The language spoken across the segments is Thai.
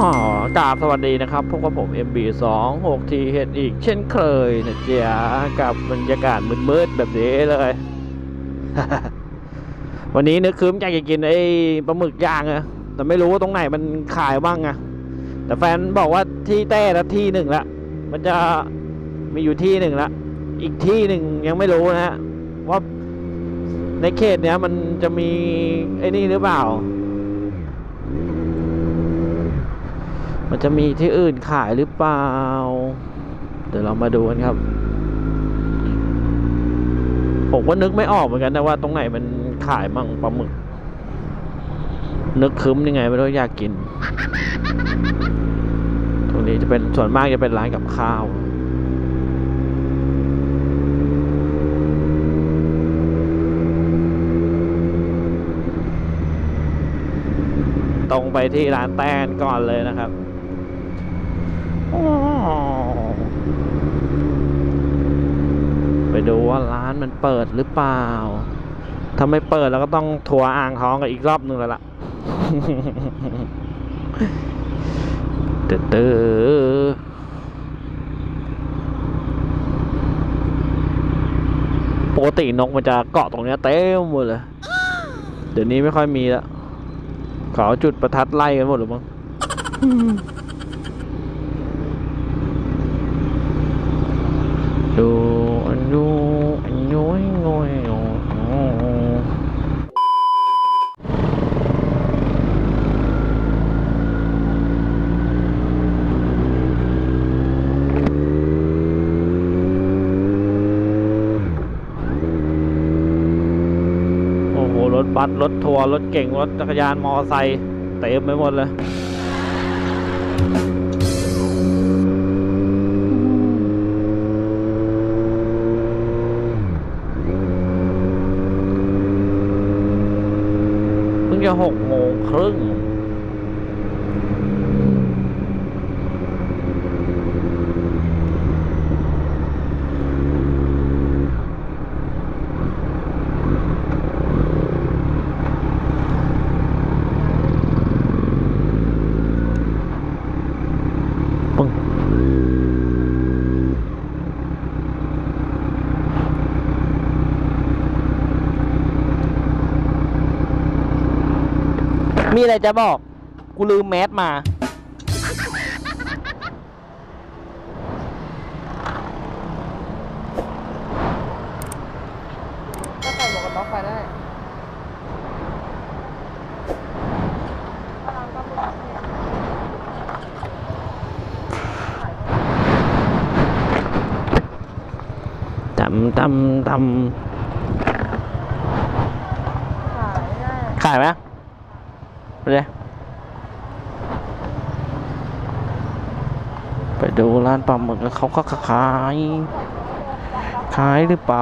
อ๋อกราบสวัสดีนะครับพบกับผม MB 2 6 T เห็ดอีกเช่นเคยนะเจ๊ะกับบรรยากาศมืดๆแบบนี้เลย วันนี้นึกคืมอยากจะกินไอ้ปลาหมึกย่างอะแต่ไม่รู้ว่าตรงไหนมันขายบ้างอะแต่แฟนบอกว่าที่แต้ละที่หนึ่งละมันจะมีอยู่ที่หนึ่งละอีกที่หนึ่งยังไม่รู้นะฮะว่าในเขตเนี้ยมันจะมีไอ้นี่หรือเปล่า มันจะมีที่อื่นขายหรือเปล่า เดี๋ยวเรามาดูกันครับ ผมก็นึกไม่ออกเหมือนกันนะว่าตรงไหนมันขายมั่งปลาหมึก นึกคึ้มยังไงไม่รู้อยากกิน ตรงนี้จะเป็นส่วนมากจะเป็นร้านกับข้าวตรงไปที่ร้านแตนก่อนเลยนะครับไปดู ว่าร้านมันเปิดหรือเปล่า ถ้าไม่เปิดเราก็ต้องทัวร์อ่างท้องกันอีกรอบหนึ่งแล้วล่ะเตอเตอปกตินกมันจะเกาะตรงเนี้ยเต็มหมดเลย เดี๋ยวนี้ไม่ค่อยมีแล้วเขาจุดประทัดไล่กันหมดหรือมั้งดูอันดูอันย้อยงอยงอยโอ้โห รถ บัสรถทัวร์รถเก่งรถจักรยานมอไซค์เต็มไปหมดเลยเพิ่งจะหกโมงครึ่ง มีอะไรจะบอก กูลืมแมสมา ก็ใส่หมวกกันน็อกไปได้ตำตำตขายได้ำขายไหม ไปเลยไปดูร้านปลาหมึกแล้วเขาก็ขาย ขายหรือเปล่า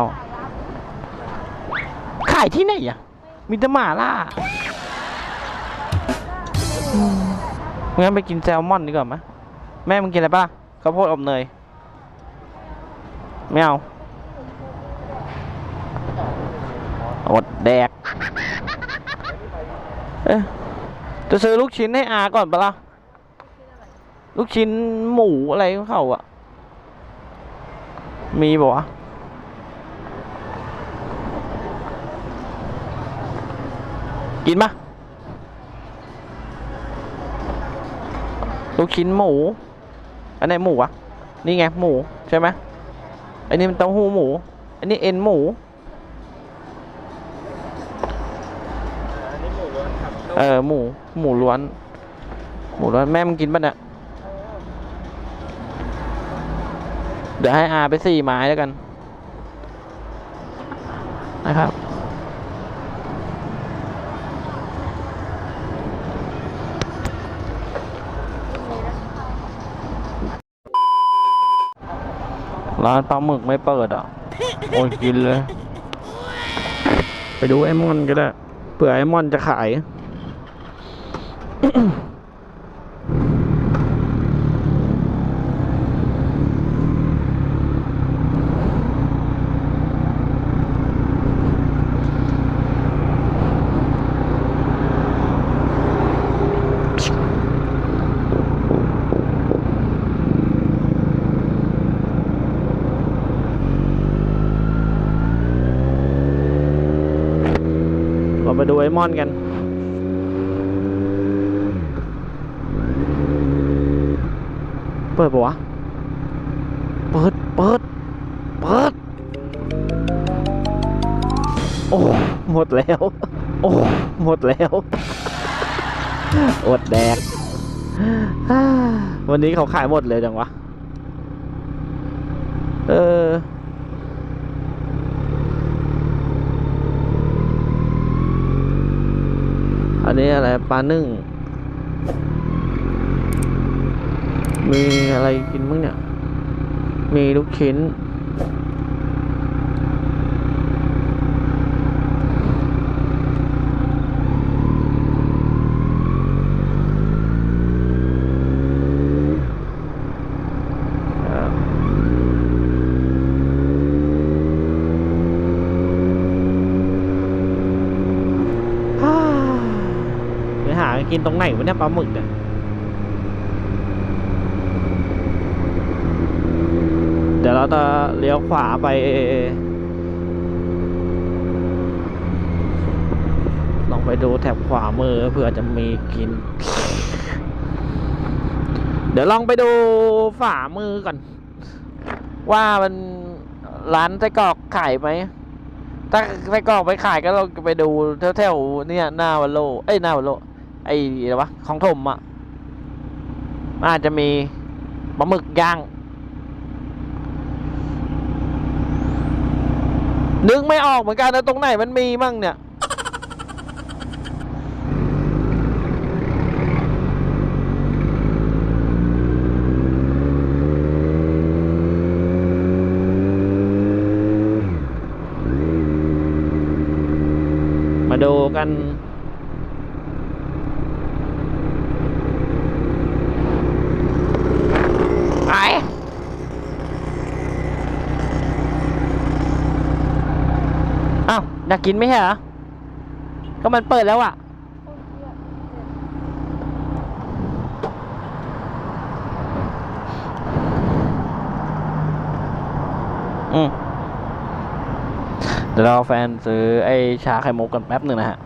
ขายที่ไหนอะ มีแต่หมาล่าอืมงั้นไปกินแซลมอนดีกว่าไหมแม่มึงกินอะไรปะล่ะข้าวโพดอบเนย ไม่เอาอดแดก เอ๊ะ จะซื้อลูกชิ้นให้อาก่อนปะล่ะ ลูกชิ้นหมูอะไรของเขาอะมีบอกวะกินปะลูกชิ้นหมู อันไหนหมูวะนี่ไงหมูใช่ไหมอันนี้มันเต้าหู้หมู อันนี้เอ็นหมู เออหมูหมูล้วน หมูล้วนแม่มึงกินปะเนี่ยเดี๋ยวให้อาไปสี่ไม้แล้วกัน นะครับ ร้านปลาหมึกไม่เปิดอะ โอ้ยกินเลย ไปดูไอ้มอนก็ได้ เผื่อไอ้มอนจะขาย ไปดูไอ้มอนกัน เปิดปะวะ เปิด เปิด เปิด โอ้ หมดแล้ว โอ้ หมดแล้ว อดแดก วันนี้เขาขายหมดเลยจังวะ เอออันนี้อะไรปลานึ่ง มีอะไรกินมั้งเนี่ย มีลูกชิ้นเอ่อฮ่าไปหากินตรงไหนวะเนี่ยปลาหมึกเนี่ย เดี๋ยวเราจะเลี้ยวขวาไป ลองไปดูแถบขวามือเผื่อจะมีกิน เดี๋ยวลองไปดูฝ่ามือก่อน ว่ามันร้านไส้กรอกขายไหม ถ้าไส้กรอกไปขายก็เราไปดูแถวๆเนี่ยหน้าวันโล เอ้ยหน้าวันโล ไอ้อะไรวะของถมอะอาจจะมีปลาหมึกย่าง นึกไม่ออกเหมือนกันนะตรงไหนมันมีมั่งเนี่ย มาดูกัน ไป อ้าวอยากกินไหมใช่เหรอ ก็มันเปิดแล้วอะ อืมเดี๋ยวเราแฟนซื้อไอ้ชาไข่มุกกันแป๊บหนึ่งนะฮะ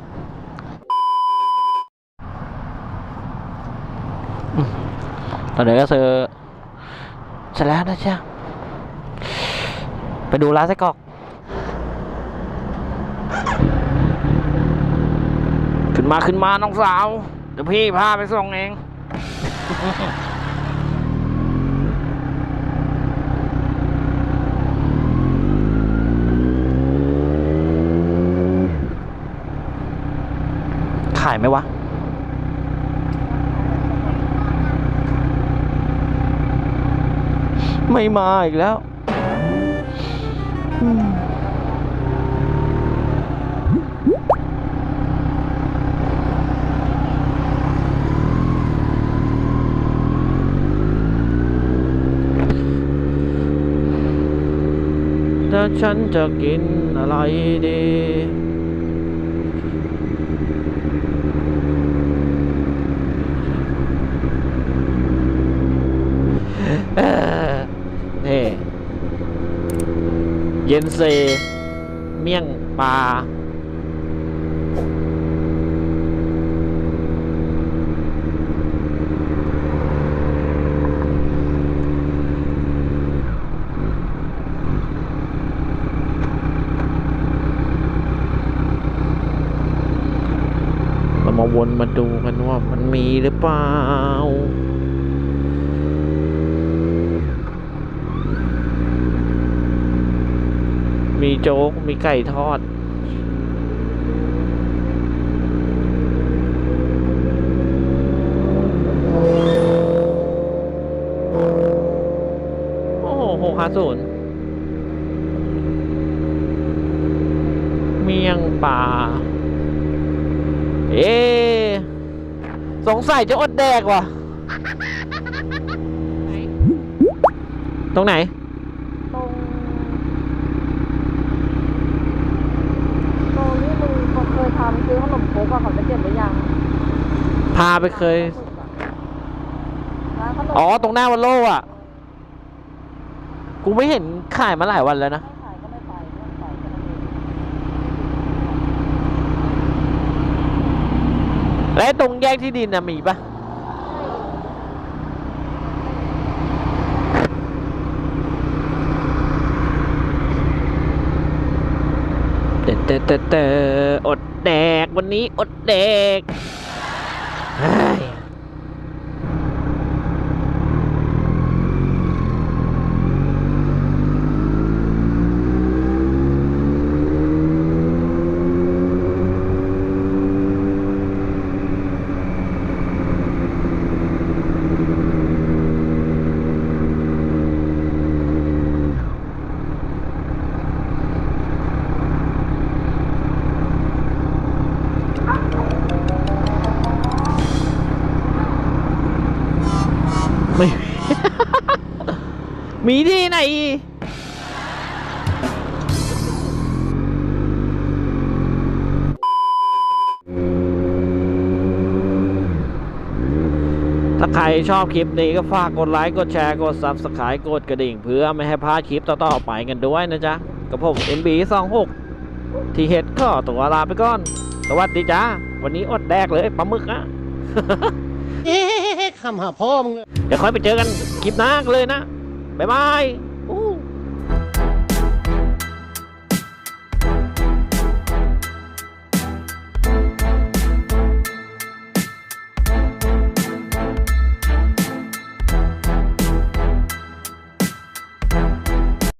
ตอนนี้ก็ซื้อเสร็จแล้วนะจ๊ะไปดูร้านไส้กรอก นมาขึ้นมาน้องสาว เดี๋ยวพี่พาไปส่งเอง ขายไหมวะไม่มาอีกแล้ว อืม ฉันจะกินอะไรดีเนี่ เย็นเซ เมี่ยงปลา เรามาวนมาดูกันว่ามันมีหรือเปล่า มีโจ๊ก มีไก่ทอดโอ้โหหาศูนย์เมียงป่า เอ๊ะสงสัยจะอดแดกว่ะตรงไหน ตรงตรงที่มึงเขาเคยทำซื้อขนมโคกอะเขาจะเก็บไว้ยังพาไปเคย ร้านขนมอ๋อ ตรงหน้าวันโลอะ กูไม่เห็นขายมาหลายวันแล้วนะ ไม่ขายก็ไม่ไปไม่ไปก็ไม่มี และตรงแยกที่ดินนะมีปะเตเตเตเตอดแดกวันนี้อดแดก มีที่ไหนถ้าใครชอบคลิปนี้ก็ฝากกดไลค์ กดแชร์ กด Subscribe กดกระดิ่ง เพื่อไม่ให้พลาดคลิปต่อ ๆ ไปกันด้วยนะจ๊ะ กับผม MB26 ที่เฮ็ดก็ตัวลาไปก่อน สวัสดีจ้า วันนี้อดแดกเลยปลาหมึกอะเอ๊ะคำหาพ่อมึงเดี๋ยวค่อยไปเจอกันคลิปหน้าเลยนะ บ๊ายบาย